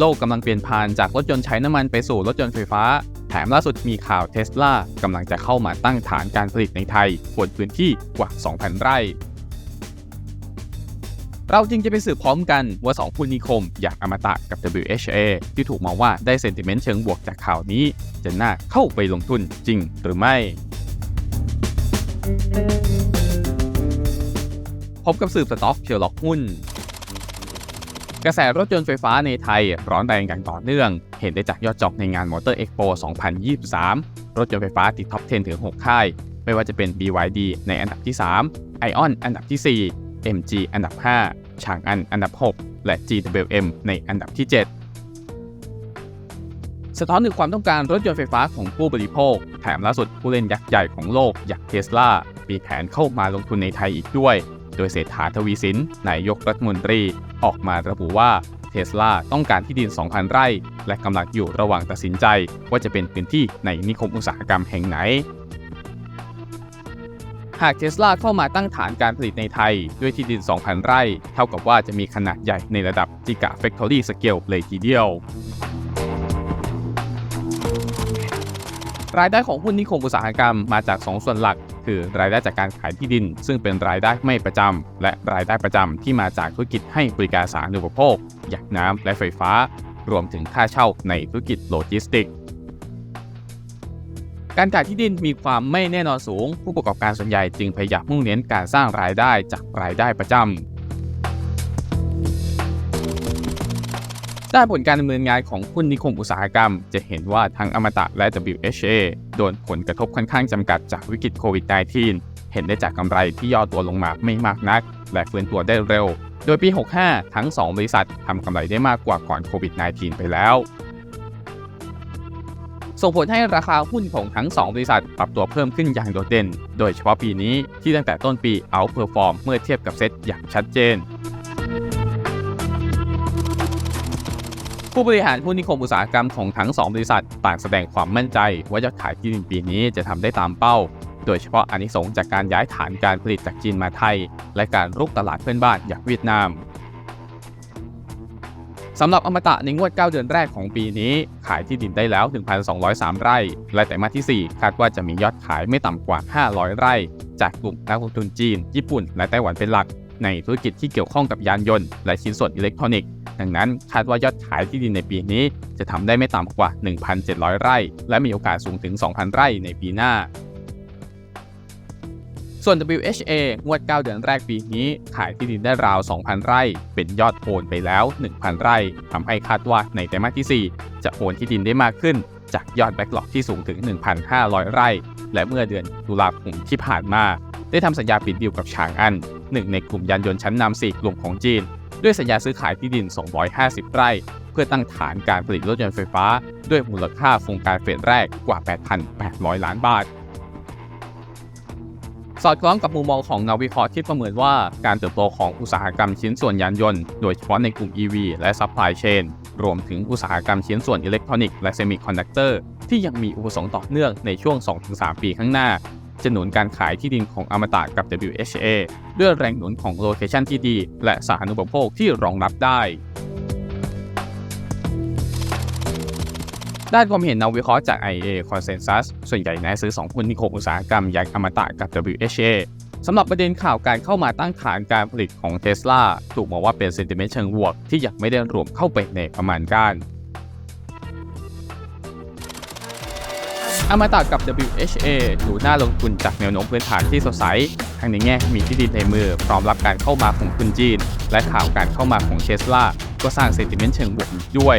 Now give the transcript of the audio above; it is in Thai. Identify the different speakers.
Speaker 1: โลกกำลังเปลี่ยนผ่านจากรถยนต์ใช้น้ำมันไปสู่รถยนต์ไฟฟ้า แถมล่าสุดมีข่าวเทสลากำลังจะเข้ามาตั้งฐานการผลิตในไทยบนพื้นที่กว่า 2,000 ไร่ เราจึงจะไปสืบพร้อมกันว่า2ผู้นิคม อย่างอมตะกับ WHA ที่ถูกมองว่าได้เซนติเมนต์เชิงบวกจากข่าวนี้ จะน่าเข้าไปลงทุนจริงหรือไม่พบกับสืบสต็อกเชียร์ล็อกหุ้น กระแสรถยนต์ไฟฟ้าในไทยร้อนแรงอย่างต่อเนื่อง เห็นได้จากยอดจองในงานมอเตอร์เอ็กโป2023 รถยนต์ไฟฟ้าติดท็อป 10 ถึง 6 ค่าย ไม่ว่าจะเป็น BYD ในอันดับที่ 3 ION อันดับที่ 4 MG อันดับ 5 ฉางอันอันดับ 6 และ GWM ในอันดับที่ 7 สะท้อนถึงความต้องการรถยนต์ไฟฟ้าของผู้บริโภค แถมล่าสุดผู้เล่นยักษ์ใหญ่ของโลกอย่างเทสลามีแผนเข้ามาลงทุนในไทยอีกด้วย โดยเศรษฐาทวีสินนายกรัฐมนตรี ออกมาระบุว่าเทสลาต้องการที่ดิน 2,000 ไร่ และกำลังอยู่ระหว่างตัดสินใจ ว่าจะเป็นพื้นที่ในนิคมอุตสาหกรรมแห่งไหน หากเทสลาเข้ามาตั้งฐานการผลิตในไทย ด้วยที่ดิน 2,000 ไร่ เท่ากับว่าจะมีขนาดใหญ่ในระดับ Giga Factory Scale เลยทีเดียว รายได้ของหุ้นนิคมอุตสาหกรรมมาจาก 2 ส่วนหลัก คือรายได้จากการขายที่ดิน ซึ่งเป็นรายได้ไม่ประจำและรายได้ประจำที่มาจากธุรกิจให้บริการสาธารณูปโภค อย่างน้ำและไฟฟ้า รวมถึงค่าเช่าในธุรกิจโลจิสติกส์การขายที่ดินมีความไม่แน่นอนสูง ผู้ประกอบการส่วนใหญ่จึงพยายามมุ่งเน้นการสร้างรายได้จากรายได้ประจำ ด้านผลการดำเนินงานของหุ้นนิคมอุตสาหกรรม จะเห็นว่าทั้งอมตะและ WHA โดนผลกระทบค่อนข้างจำกัดจากวิกฤตโควิด -19 เห็นได้จากกำไรที่ย่อตัวลงมาไม่มากนัก และฟื้นตัวได้เร็ว โดยปี 65 ทั้ง 2 บริษัททำกำไรได้มากกว่าก่อนโควิด -19 ไปแล้ว ส่งผลให้ราคาหุ้นของทั้ง 2 บริษัทปรับตัวเพิ่มขึ้นอย่างโดดเด่น โดยเฉพาะปีนี้ที่ตั้งแต่ต้นปีเอาเพอร์ฟอร์มเมื่อเทียบกับเซ็ตอย่างชัดเจน ผู้บริหารหุ้นนิคมอุตสาหกรรมของทั้ง 2 บริษัท ต่างแสดงความมั่นใจ ว่ายอดขายที่ดินปีนี้จะทำได้ตามเป้า โดยเฉพาะอานิสงส์จากการย้ายฐานการผลิตจากจีนมาไทย และการรุกตลาดเพื่อนบ้านอย่างเวียดนามสำหรับอมตะในงวด 9 เดือนแรกของปีนี้ ขายที่ดินได้แล้ว 1,203 ไร่ และแต่มาที่ 4 คาดว่าจะมียอดขายไม่ต่ำกว่า 500 ไร่ จากกลุ่มนักลงทุนจีน ญี่ปุ่น และไต้หวันเป็นหลัก ในธุรกิจที่เกี่ยวข้องกับยานยนต์ และชิ้นส่วนอิเล็กทรอนิกส์ ดังนั้นคาดว่ายอดขายที่ดินในปีนี้ จะทำได้ไม่ต่ำกว่า 1,700 ไร่ และมีโอกาสสูงถึง 2,000 ไร่ในปีหน้าส่วน WHA งวด 9 เดือนแรกปีนี้ ขายที่ดินได้ราว 2,000 ไร่ เป็นยอดโอนไปแล้ว 1,000 ไร่ทำให้คาดว่าในไตรมาสที่ 4 จะโอนที่ดินได้มากขึ้น จากยอดแบ็กหลอกที่สูงถึง 1,500 ไร่ และเมื่อเดือนตุลาคมที่ผ่านมา ได้ทำสัญญาปิดดีลกับฉางอันหนึ่งในกลุ่มยานยนต์ชั้นนำสี่กลุ่มของจีน ด้วยสัญญาซื้อขายที่ดิน 250 ไร่ เพื่อตั้งฐานการผลิตรถยนต์ไฟฟ้า ด้วยมูลค่าโครงการเฟสแรกกว่า 8,800 ล้านบาท สอดคล้องกับมุมมองของนักวิเคราะห์ที่ประเมินว่าการเติบโตของอุตสาหกรรมชิ้นส่วนยานยนต์ โดยเฉพาะในกลุ่ม EV และซัพพลายเชนรวมถึงอุตสาหกรรมชิ้นส่วนอิเล็กทรอนิกส์และเซมิคอนดักเตอร์ที่ยังมีอุปสงค์ต่อเนื่องในช่วง 2-3 ปีข้างหน้า จะหนุนการขายที่ดินของอมตะกับ WHA ด้วยแรงหนุนของโลเคชันที่ดี และสาธารณูปโภคที่รองรับได้ด้านความเห็นนักวิเคราะห์จาก IA Consensus ส่วนใหญ่แนะซื้อ2หุ้นนิคมอุตสาหกรรมอย่างอมตะกับ WHA สำหรับประเด็นข่าวการเข้ามาตั้งฐานการผลิตของ Tesla ถูกมองว่าเป็นเซนติเมนต์เชิงบวกที่ยังไม่ได้รวมเข้าไปในประมาณการ อมตะกับ WHA ดูน่าลงทุนจากแนวโน้มพื้นฐานที่สดใสทั้งในแง่มีที่ดินในมือพร้อมรับการเข้ามาของทุนจีน และข่าวการเข้ามาของเทสลาก็สร้างเซนติเมนต์เชิงบวกอีกด้วย